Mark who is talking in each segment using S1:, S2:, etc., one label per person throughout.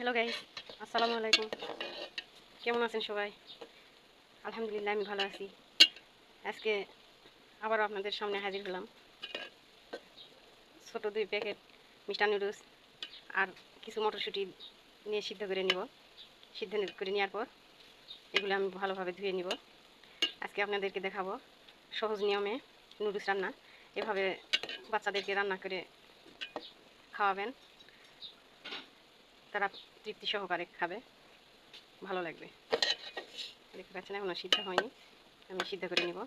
S1: Hello guys আসসালামু আলাইকুম কেমন আছেন সবাই? আলহামদুলিল্লাহ, আমি ভালো আছি। আজকে আবারও আপনাদের সামনে হাজির হলাম। ছোট দুই প্যাকেট মিষ্টান নুডলস আর কিছু মটরশুঁটি নিয়ে সিদ্ধ করে নিব। সিদ্ধ করে নেওয়ার পর এগুলো আমি ভালোভাবে ধুয়ে নিব। আজকে আপনাদেরকে দেখাবো সহজ নিয়মে নুডলস রান্না। এভাবে বাচ্চাদেরকে রান্না করে খাওয়াবেন। তারা তৃপ্তি সহকারে খাবে। ভালো লাগবে। দেখতে পাচ্ছেন এখনও সিদ্ধ হয়নি। আমি সিদ্ধ করে নিব।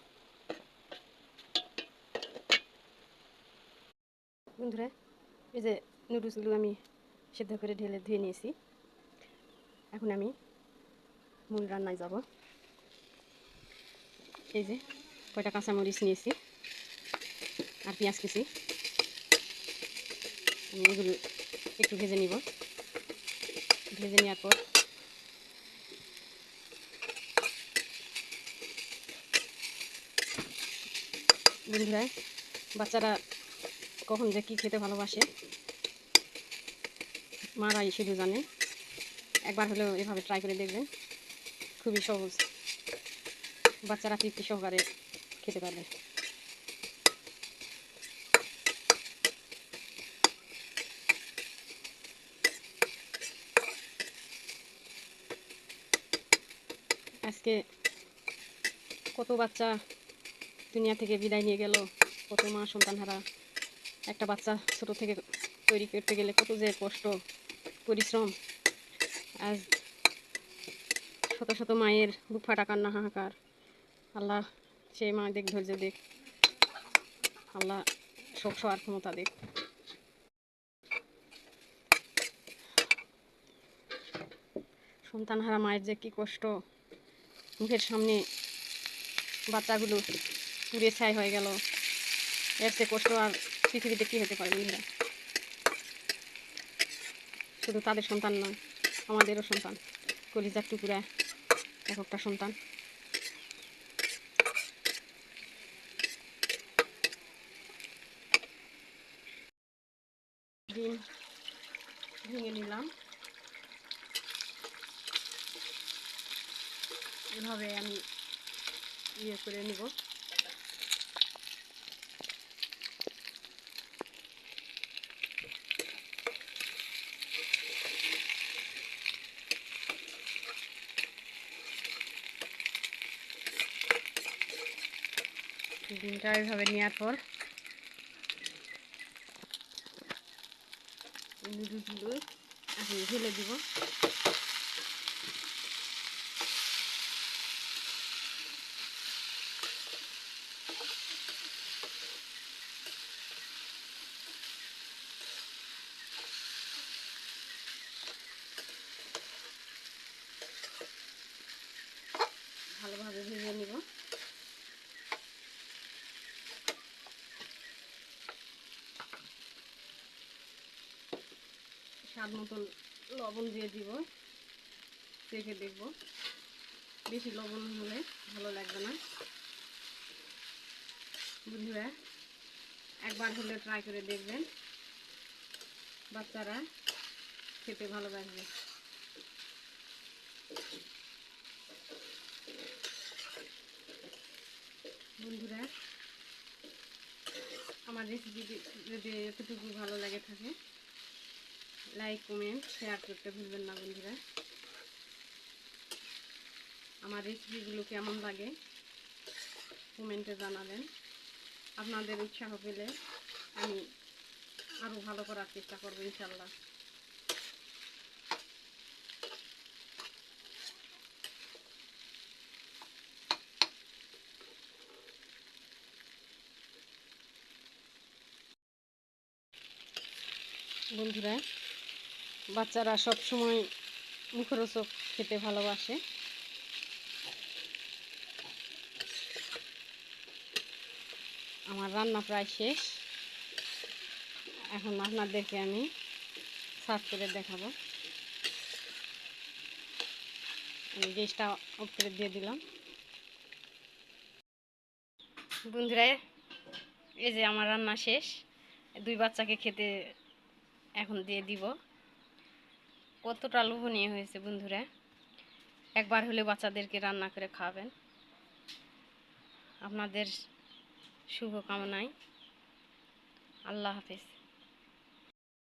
S1: বন্ধুরা, এই যে নুডলসগুলো আমি সিদ্ধ করে ঢেলে ধুয়ে নিয়েছি। এখন আমি মূল রান্নায় যাব। এই যে কয়টা কাঁচামরিচ নিয়েছি আর পেঁয়াজ কুচি আমি এগুলো একটু ভেজে নিব। ভেজে নেওয়ার পর বন্ধুরা, বাচ্চারা কখন যে কী খেতে ভালোবাসে, মারাই শুধু জানে। একবার হলেও এভাবে ট্রাই করে দেখবেন, খুবই সহজ। বাচ্চারা তৃপ্তি সহকারে খেতে পারবে। আজকে কত বাচ্চা দুনিয়া থেকে বিদায় নিয়ে গেল, কত মা সন্তান হারা একটা বাচ্চা ছোট থেকে তৈরি করতে গেলে কত যে কষ্ট, পরিশ্রম। আজ শত শত মায়ের বুক ফাটা কান্না হাহাকার। আল্লাহ সেই মা দেখ, ধৈর্য দেখ, আল্লাহ সব সবার ক্ষমতা দেখ। সন্তান হারা মায়ের যে কি কষ্ট মুখের সামনে বাচ্চাগুলো পুড়ে ছাই হয়ে গেল। এর চেয়ে কষ্ট আর পৃথিবীতে কী হতে পারে বন্ধুরা? শুধু তাদের সন্তান নয়, আমাদেরও সন্তান। কলিজার টুকুরা এক একটা সন্তান। ডিম ভেঙে নিলাম। এভাবে আমি ইয়ে করে নিব। ডিমটা এভাবে নেওয়ার পর নুডলসগুলো এখন ঢেলে দিব ভালোভাবে ভেজে নিব স্বাদ মতন লবণ দিয়ে দিব। দেখে দেখব। বেশি লবণ হলে ভালো লাগবে না। বন্ধুরা, একবার হলে ট্রাই করে দেখবেন। বাচ্চারা খেতে ভালোবাসবে। বন্ধুরা, আমার রেসিপি যদি এতটুকু ভালো লাগে থাকে লাইক কমেন্ট শেয়ার করতে ভুলবেন না বন্ধুরা। আমার রেসিপিগুলো কেমন লাগে কমেন্টে জানাবেন। আপনাদের উৎসাহ পেলে আমি আরও ভালো করার চেষ্টা করব ইনশাল্লাহ বন্ধুরা বাচ্চারা সব সময় মুখরোচক খেতে ভালোবাসে। আমার রান্না প্রায় শেষ। এখন আপনাদেরকে আমি সার্ভ করে দেখাবো। আমি গ্যাসটা অফ করে দিয়ে দিলাম। বন্ধুরা, এই যে আমার রান্না শেষ। দুই বাচ্চাকে খেতে এখন দিয়ে দিব। কতটা লোভনীয় হয়েছে বন্ধুরা। একবার হলে বাচ্চাদেরকে রান্না করে খাবেন আপনাদের শুভকামনায়। আল্লাহ হাফেজ।